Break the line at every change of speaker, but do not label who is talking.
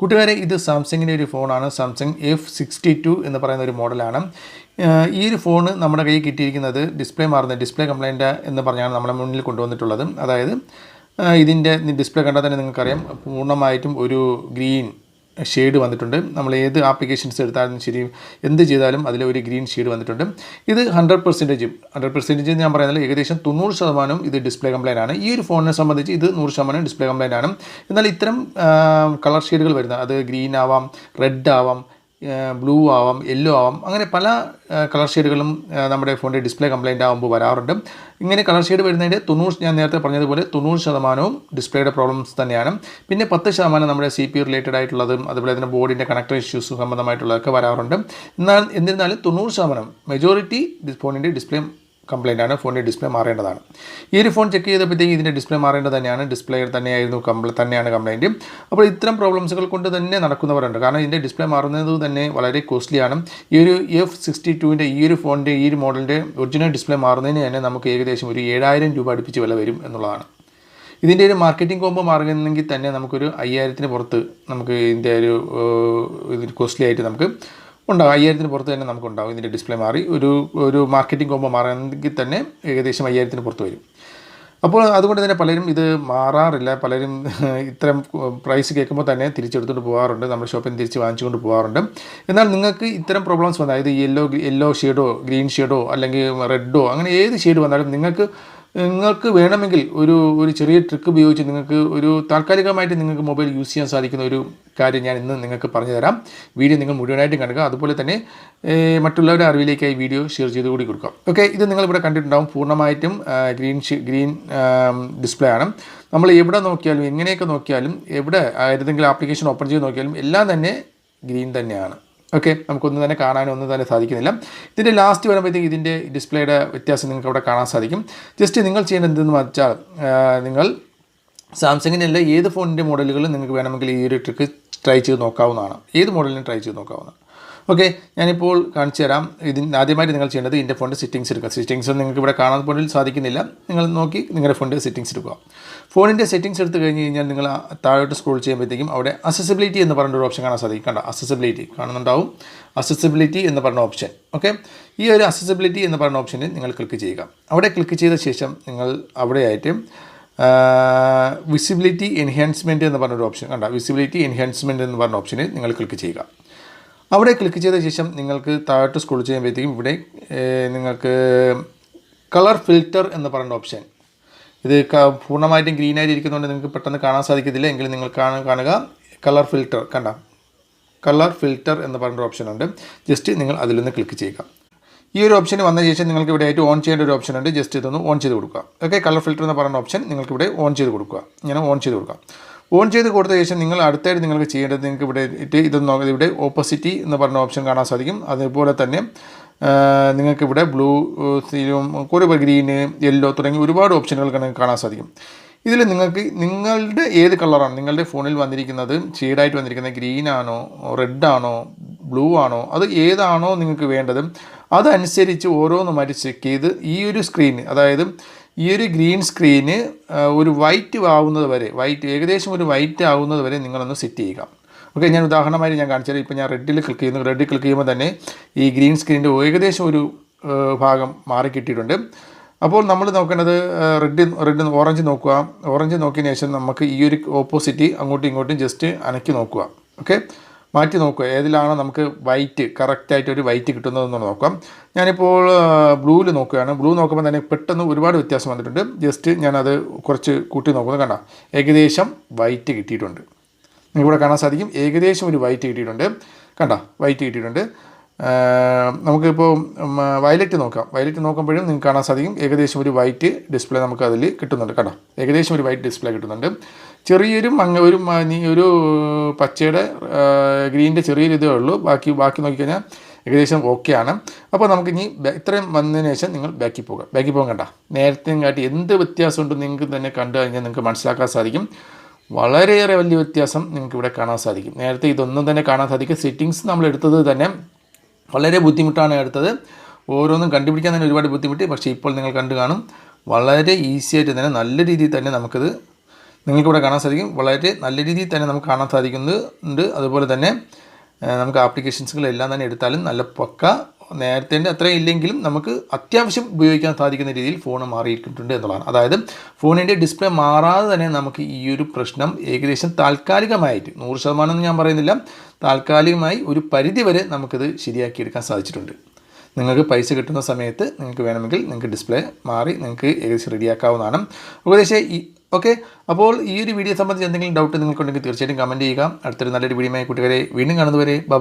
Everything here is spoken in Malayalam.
കൂട്ടുകാരെ ഇത് സാംസങ്ങിന്റെ ഒരു ഫോണാണ്. സാംസങ് എഫ് സിക്സ്റ്റി ടു എന്ന് പറയുന്ന ഒരു മോഡലാണ്. ഈ ഒരു ഫോൺ നമ്മുടെ കയ്യിൽ കിട്ടിയിരിക്കുന്നത് ഡിസ്പ്ലേ മാറുന്ന ഡിസ്പ്ലേ കംപ്ലൈന്റ് എന്ന് പറഞ്ഞാണ് നമ്മുടെ മുന്നിൽ കൊണ്ടുവന്നിട്ടുള്ളത്. അതായത് ഇതിന്റെ ഡിസ്പ്ലേ കണ്ടാൽ തന്നെ നിങ്ങൾക്കറിയാം പൂർണമായിട്ടും ഒരു ഗ്രീൻ ഷെയ്ഡ് വന്നിട്ടുണ്ട്. നമ്മൾ ഏത് ആപ്ലിക്കേഷൻസ് എടുത്താലും ശരി എന്ത് ചെയ്താലും അതിൽ ഒരു ഗ്രീൻ ഷെയ്ഡ് വന്നിട്ടുണ്ട്. ഇത് ഹൺഡ്രഡ് പെർസെന്റേജ് ഹൺഡ്രഡ് പെർസെന്റേജ് ഞാൻ പറയുന്നത് ഏകദേശം തൊണ്ണൂറ് ശതമാനം ഇത് ഡിസ്പ്ലേ കംപ്ലൈന്റ് ആണ്. ഈ ഒരു ഫോണിനെ സംബന്ധിച്ച് ഇത് നൂറ് ശതമാനം ഡിസ്പ്ലേ കംപ്ലൈന്റ് ആണ്. എന്നാൽ ഇത്തരം കളർ ഷെയ്ഡുകൾ വരുന്ന അത് ഗ്രീൻ ആവാം റെഡ് ആവാം ബ്ലൂ ആവാം യെല്ലോ ആവാം അങ്ങനെ പല കളർ ഷെയ്ഡുകളും നമ്മുടെ ഫോണിന്റെ ഡിസ്പ്ലേ കംപ്ലൈന്റ് ആകുമ്പോൾ വരാറുണ്ട്. ഇങ്ങനെ കളർ ഷെയ്ഡ് വരുന്നതിന്റെ തൊണ്ണൂറ് ഞാൻ നേരത്തെ പറഞ്ഞതുപോലെ തൊണ്ണൂറ് ശതമാനവും ഡിസ്പ്ലേയുടെ പ്രോബ്ലംസ് തന്നെയാണ്. പിന്നെ പത്ത് ശതമാനം നമ്മുടെ സി പി റിലേറ്റഡ് ആയിട്ടുള്ളതും അതുപോലെ തന്നെ ബോർഡിന്റെ കണക്ടർ ഇഷ്യൂസ് സംബന്ധമായിട്ടുള്ളതൊക്കെ വരാറുണ്ട്. എന്നാൽ എന്നിരുന്നാലും തൊണ്ണൂറ് ശതമാനം മെജോറിറ്റി ഫോണിന്റെ ഡിസ്പ്ലേ കംപ്ലൈന്റ് ആണ്. ഫോണിന്റെ ഡിസ്പ്ലേ മാറേണ്ടതാണ്. ഈ ഒരു ഫോൺ ചെക്ക് ചെയ്തപ്പോഴത്തേക്ക് ഇതിന്റെ ഡിസ്പ്ലേ മാറേണ്ടത് തന്നെയാണ്. ഡിസ്പ്ലേ തന്നെയായിരുന്നു കംപ്ല തന്നെയാണ് കംപ്ലൈന്റ് അപ്പോൾ ഇത്തരം പ്രോബ്ലംസുകൾ കൊണ്ട് തന്നെ നടക്കുന്നവരുണ്ട്. കാരണം ഇതിന്റെ ഡിസ്പ്ലേ മാറുന്നത് തന്നെ വളരെ കോസ്റ്റ്ലിയാണ് ഈ ഒരു എഫ് സിക്സ്റ്റി ടുവിന്റെ ഈ ഒരു ഫോണിന്റെ ഈ ഒരു മോഡലിന്റെ ഒറിജിനൽ ഡിസ്പ്ലേ മാറുന്നതിന് തന്നെ നമുക്ക് ഏകദേശം ഒരു ഏഴായിരം രൂപ അടുപ്പിച്ച് വില വരും എന്നുള്ളതാണ്. ഇതിന്റെ ഒരു മാർക്കറ്റിംഗ് കോമ്പോ മാറുകയെങ്കിൽ തന്നെ നമുക്കൊരു അയ്യായിരത്തിന് പുറത്ത് നമുക്ക് ഇതിന്റെ ഒരു കോസ്റ്റ്ലി ആയിട്ട് നമുക്ക് ഉണ്ടാകും അയ്യായിരത്തിന് പുറത്ത് തന്നെ നമുക്ക് ഉണ്ടാകും ഇതിന്റെ ഡിസ്പ്ലേ മാറി. ഒരു ഒരു മാർക്കറ്റിംഗ് കോമ്പോ മാറുകയാണെങ്കിൽ തന്നെ ഏകദേശം അയ്യായിരത്തിന് പുറത്ത് വരും. അപ്പോൾ അതുകൊണ്ട് തന്നെ പലരും ഇത് മാറാറില്ല. പലരും ഇത്തരം പ്രൈസ് കേൾക്കുമ്പോൾ തന്നെ തിരിച്ചെടുത്തുകൊണ്ട് പോകാറുണ്ട് നമ്മുടെ ഷോപ്പിൽ നിന്ന് തിരിച്ച് വാങ്ങിച്ചുകൊണ്ട് പോകാറുണ്ട് എന്നാൽ നിങ്ങൾക്ക് ഇത്തരം പ്രോബ്ലംസ് വന്നാൽ അതായത് യെല്ലോ യെല്ലോ ഷെയ്ഡോ ഗ്രീൻ ഷെയ്ഡോ അല്ലെങ്കിൽ റെഡോ അങ്ങനെ ഏത് ഷെയ്ഡ് വന്നാലും നിങ്ങൾക്ക് നിങ്ങൾക്ക് വേണമെങ്കിൽ ഒരു ഒരു ചെറിയ ട്രിക്ക് ഉപയോഗിച്ച് നിങ്ങൾക്ക് ഒരു താൽക്കാലികമായിട്ട് നിങ്ങൾക്ക് മൊബൈൽ യൂസ് ചെയ്യാൻ സാധിക്കുന്ന ഒരു കാര്യം ഞാൻ ഇന്ന് നിങ്ങൾക്ക് പറഞ്ഞു തരാം. വീഡിയോ നിങ്ങൾ മുഴുവനായിട്ടും കാണുക. അതുപോലെ തന്നെ മറ്റുള്ളവരുടെ അറിവിലേക്കായി വീഡിയോ ഷെയർ ചെയ്ത് കൂടി കൊടുക്കാം. ഓക്കെ ഇത് നിങ്ങളിവിടെ കണ്ടിട്ടുണ്ടാവും. പൂർണമായിട്ടും ഗ്രീൻ ഗ്രീൻ ഡിസ്പ്ലേ ആണ്. നമ്മൾ എവിടെ നോക്കിയാലും എങ്ങനെയൊക്കെ നോക്കിയാലും എവിടെ ഏതെങ്കിലും ആപ്ലിക്കേഷൻ ഓപ്പൺ ചെയ്ത് നോക്കിയാലും എല്ലാം തന്നെ ഗ്രീൻ തന്നെയാണ്. ഓക്കെ നമുക്കൊന്നും തന്നെ കാണാനോ ഒന്നും തന്നെ സാധിക്കുന്നില്ല. ഇതിന്റെ ലാസ്റ്റ് വരുമ്പോഴത്തേക്ക് ഇതിന്റെ ഡിസ്പ്ലേയുടെ വ്യത്യാസം നിങ്ങൾക്ക് അവിടെ കാണാൻ സാധിക്കും. ജസ്റ്റ് നിങ്ങൾ ചെയ്യേണ്ടത് എന്തെന്ന് വെച്ചാൽ നിങ്ങൾ സാംസങ്ങിന്റെ അല്ല ഏത് ഫോണിന്റെ മോഡലുകളും നിങ്ങൾക്ക് വേണമെങ്കിൽ ഈ ഒരു ട്രിക്ക് ട്രൈ ചെയ്ത് നോക്കാവുന്നതാണ്. ഏത് മോഡലിനും ട്രൈ ചെയ്ത് നോക്കാവുന്നതാണ്. ഓക്കെ ഞാനിപ്പോൾ കാണിച്ചു തരാം. ഇതിന് ആദ്യമായിട്ട് നിങ്ങൾ ചെയ്യേണ്ടത് ഇതിന്റെ ഫോണിന്റെ സെറ്റിങ്സ് എടുക്കുക. സെറ്റിങ്സ് നിങ്ങൾക്ക് ഇവിടെ കാണാൻ പോലും സാധിക്കുന്നില്ല. നിങ്ങൾ നോക്കി നിങ്ങളുടെ ഫോണിന്റെ സെറ്റിങ്സ് എടുക്കുക. ഫോണിന്റെ സെറ്റിങ്സ് എടുത്ത് കഴിഞ്ഞ് കഴിഞ്ഞാൽ നിങ്ങൾ താഴോട്ട് സ്ക്രോൾ ചെയ്യുമ്പോഴത്തേക്കും അവിടെ അസസിബിലിറ്റി എന്ന് പറഞ്ഞ ഒരു ഓപ്ഷൻ കാണാൻ സാധിക്കും. കണ്ട? അസസിബിലിറ്റി കാണുന്നുണ്ടാവും. അസസിബിലിറ്റി എന്ന് പറഞ്ഞ ഓപ്ഷൻ ഓക്കെ? ഈ ഒരു അസസിബിലിറ്റി എന്ന് പറഞ്ഞ ഓപ്ഷനിൽ നിങ്ങൾ ക്ലിക്ക് ചെയ്യുക. അവിടെ ക്ലിക്ക് ചെയ്ത ശേഷം നിങ്ങൾ അവിടെയായിട്ട് വിസിബിലിറ്റി എൻഹാൻസ്മെന്റ് എന്ന് പറഞ്ഞൊരു ഓപ്ഷൻ കണ്ട? വിസിബിലിറ്റി എൻഹാൻസ്മെന്റ് എന്ന് പറഞ്ഞ ഓപ്ഷനിൽ നിങ്ങൾ ക്ലിക്ക് ചെയ്യുക. അവിടെ ക്ലിക്ക് ചെയ്ത ശേഷം നിങ്ങൾക്ക് താഴോട്ട് സ്ക്രോൾ ചെയ്യുമ്പോഴത്തേക്കും ഇവിടെ നിങ്ങൾക്ക് കളർ ഫിൽറ്റർ എന്ന് പറയുന്ന ഓപ്ഷൻ ഇത് പൂർണമായിട്ടും ഗ്രീൻ ആയിട്ട് ഇരിക്കുന്നതുകൊണ്ട് നിങ്ങൾക്ക് പെട്ടെന്ന് കാണാൻ സാധിക്കത്തില്ല. എങ്കിലും നിങ്ങൾ കാണ- കാണുക കളർ ഫിൽറ്റർ കണ്ട. കളർ ഫിൽറ്റർ എന്ന് പറഞ്ഞ ഓപ്ഷൻ ഉണ്ട്. ജസ്റ്റ് നിങ്ങൾ അതിൽ അതിലൊന്ന് ക്ലിക്ക് ചെയ്യുക. ഈ ഒരു ഓപ്ഷൻ വന്ന ശേഷം നിങ്ങൾക്ക് ഇവിടെ ആയിട്ട് ഓൺ ചെയ്യേണ്ട ഒരു ഓപ്ഷൻ ഉണ്ട്. ജസ്റ്റ് ഇതൊന്ന് ഓൺ ചെയ്ത് കൊടുക്കുക. ഓക്കെ കളർ ഫിൽറ്റർ എന്ന് പറയുന്ന ഓപ്ഷൻ നിങ്ങൾക്ക് ഇവിടെ ഓൺ ചെയ്ത് കൊടുക്കുക. ഇങ്ങനെ ഓൺ ചെയ്ത് കൊടുക്കുക. ഓൺ ചെയ്ത് കൊടുത്ത ശേഷം നിങ്ങൾ അടുത്തായിട്ട് നിങ്ങൾക്ക് ചെയ്യേണ്ടത് നിങ്ങൾക്ക് ഇവിടെ ഇട്ട് ഇത് നോക്കുക ഇവിടെ ഓപ്പോസിറ്റി എന്ന് പറഞ്ഞ ഓപ്ഷൻ കാണാൻ സാധിക്കും. അതുപോലെ തന്നെ നിങ്ങൾക്ക് ഇവിടെ ബ്ലൂ കുറേ ഗ്രീന് യെല്ലോ തുടങ്ങി ഒരുപാട് ഓപ്ഷനുകൾ കാണാൻ സാധിക്കും. ഇതിൽ നിങ്ങൾക്ക് നിങ്ങളുടെ ഏത് കളറാണ് നിങ്ങളുടെ ഫോണിൽ വന്നിരിക്കുന്നത് ഷെയ്ഡായിട്ട് വന്നിരിക്കുന്നത് ഗ്രീൻ ആണോ റെഡ് ആണോ ബ്ലൂ ആണോ അത് ഏതാണോ നിങ്ങൾക്ക് വേണ്ടത് അതനുസരിച്ച് ഓരോന്നുമായിട്ട് ചെക്ക് ചെയ്ത് ഈ ഒരു സ്ക്രീൻ അതായത് ഈ ഒരു ഗ്രീൻ സ്ക്രീന് ഒരു വൈറ്റ് ആവുന്നത് വരെ വൈറ്റ് ഏകദേശം ഒരു വൈറ്റ് ആവുന്നത് വരെ നിങ്ങളൊന്ന് സെറ്റ് ചെയ്യുക. ഓക്കെ ഞാൻ ഉദാഹരണമായി ഞാൻ കാണിച്ചാൽ ഇപ്പോൾ ഞാൻ റെഡിൽ ക്ലിക്ക് ചെയ്യുന്നു. റെഡിൽ ക്ലിക്ക് ചെയ്യുമ്പോൾ തന്നെ ഈ ഗ്രീൻ സ്ക്രീനിന്റെ ഏകദേശം ഒരു ഭാഗം മാറി കിട്ടിയിട്ടുണ്ട്. അപ്പോൾ നമ്മൾ നോക്കേണ്ടത് റെഡ് റെഡ് ഓറഞ്ച് നോക്കുക. ഓറഞ്ച് നോക്കിയതിന് ശേഷം നമുക്ക് ഈ ഒരു ഓപ്പോസിറ്റ് അങ്ങോട്ടും ഇങ്ങോട്ടും ജസ്റ്റ് അനക്കി നോക്കുക. ഓക്കെ? മാറ്റി നോക്കുക ഏതിലാണ് നമുക്ക് വൈറ്റ് കറക്റ്റായിട്ട് ഒരു വൈറ്റ് കിട്ടുന്നതെന്ന് നോക്കാം. ഞാനിപ്പോൾ ബ്ലൂവിൽ നോക്കുകയാണ്. ബ്ലൂ നോക്കുമ്പോൾ തന്നെ പെട്ടെന്ന് ഒരുപാട് വ്യത്യാസം വന്നിട്ടുണ്ട്. ജസ്റ്റ് ഞാനത് കുറച്ച് കൂട്ടി നോക്കുന്നത് കണ്ട. ഏകദേശം വൈറ്റ് കിട്ടിയിട്ടുണ്ട്. നിങ്ങൾക്കിവിടെ കാണാൻ സാധിക്കും. ഏകദേശം ഒരു വൈറ്റ് കിട്ടിയിട്ടുണ്ട്. കണ്ട? വൈറ്റ് കിട്ടിയിട്ടുണ്ട്. നമുക്കിപ്പോൾ വയലറ്റ് നോക്കാം. വയലറ്റ് നോക്കുമ്പോഴും നിങ്ങൾക്ക് കാണാൻ സാധിക്കും. ഏകദേശം ഒരു വൈറ്റ് ഡിസ്പ്ലേ നമുക്ക് അതിൽ കിട്ടുന്നുണ്ട്. കണ്ട? ഏകദേശം ഒരു വൈറ്റ് ഡിസ്പ്ലേ കിട്ടുന്നുണ്ട്. ചെറിയൊരു മങ്ങ ഒരു മഞ്ഞ ഒരു പച്ചയുടെ ഗ്രീനിന്റെ ചെറിയൊരു ഇതേ ഉള്ളൂ. ബാക്കി ബാക്കി നോക്കിക്കഴിഞ്ഞാൽ ഏകദേശം ഓക്കെയാണ്. അപ്പോൾ നമുക്ക് ഇനി ഇത്രയും വന്നതിന് ശേഷം നിങ്ങൾ ബാക്കിൽ പോകാം ബാക്കിൽ പോകാൻ കണ്ട. നേരത്തെ കാട്ടി എന്ത് വ്യത്യാസം ഉണ്ട് നിങ്ങൾക്ക് തന്നെ കണ്ടു കഴിഞ്ഞാൽ നിങ്ങൾക്ക് മനസ്സിലാക്കാൻ സാധിക്കും. വളരെയേറെ വലിയ വ്യത്യാസം നിങ്ങൾക്ക് ഇവിടെ കാണാൻ സാധിക്കും. നേരത്തെ ഇതൊന്നും തന്നെ കാണാൻ സാധിക്കും സെറ്റിങ്സ് നമ്മൾ എടുത്തത് തന്നെ വളരെ ബുദ്ധിമുട്ടാണ് എടുത്തത്. ഓരോന്നും കണ്ടുപിടിക്കാൻ തന്നെ ഒരുപാട് ബുദ്ധിമുട്ടി. പക്ഷേ ഇപ്പോൾ നിങ്ങൾ കണ്ടു കാണും. വളരെ ഈസിയായിട്ട് തന്നെ നല്ല രീതിയിൽ തന്നെ നമുക്കിത് നിങ്ങൾക്കിവിടെ കാണാൻ സാധിക്കും. വളരെ നല്ല രീതിയിൽ തന്നെ നമുക്ക് കാണാൻ സാധിക്കുന്നുണ്ട്. അതുപോലെ തന്നെ നമുക്ക് നമുക്ക് ആപ്ലിക്കേഷൻസുകളെല്ലാം തന്നെ എടുത്താലും നല്ല പക്ക നേരത്തെ അത്രയും ഇല്ലെങ്കിലും നമുക്ക് അത്യാവശ്യം ഉപയോഗിക്കാൻ സാധിക്കുന്ന രീതിയിൽ ഫോൺ മാറിയിട്ടുണ്ട് എന്നുള്ളതാണ്. അതായത് ഫോണിന്റെ ഡിസ്പ്ലേ മാറാതെ തന്നെ നമുക്ക് ഈ ഒരു പ്രശ്നം ഏകദേശം താൽക്കാലികമായിട്ട് നൂറ് ശതമാനം എന്ന് ഞാൻ പറയുന്നില്ല താൽക്കാലികമായി ഒരു പരിധിവരെ നമുക്കിത് ശരിയാക്കിയെടുക്കാൻ സാധിച്ചിട്ടുണ്ട്. നിങ്ങൾക്ക് പൈസ കിട്ടുന്ന സമയത്ത് നിങ്ങൾക്ക് വേണമെങ്കിൽ നിങ്ങൾക്ക് ഡിസ്പ്ലേ മാറി നിങ്ങൾക്ക് ഏകദേശം റെഡിയാക്കാവുന്നതാണ്. ഏകദേശം ഈ ഓക്കെ അപ്പോൾ ഈ ഒരു വീഡിയോ സംബന്ധിച്ച് എന്തെങ്കിലും ഡൗട്ട് നിങ്ങൾക്കുണ്ടെങ്കിൽ തീർച്ചയായിട്ടും കമന്റ് ചെയ്യുക. അടുത്തൊരു നല്ലൊരു വീഡിയോ കൂട്ടുകാരെ വീണ്ടും കാണുന്നതുവരെ ബൈ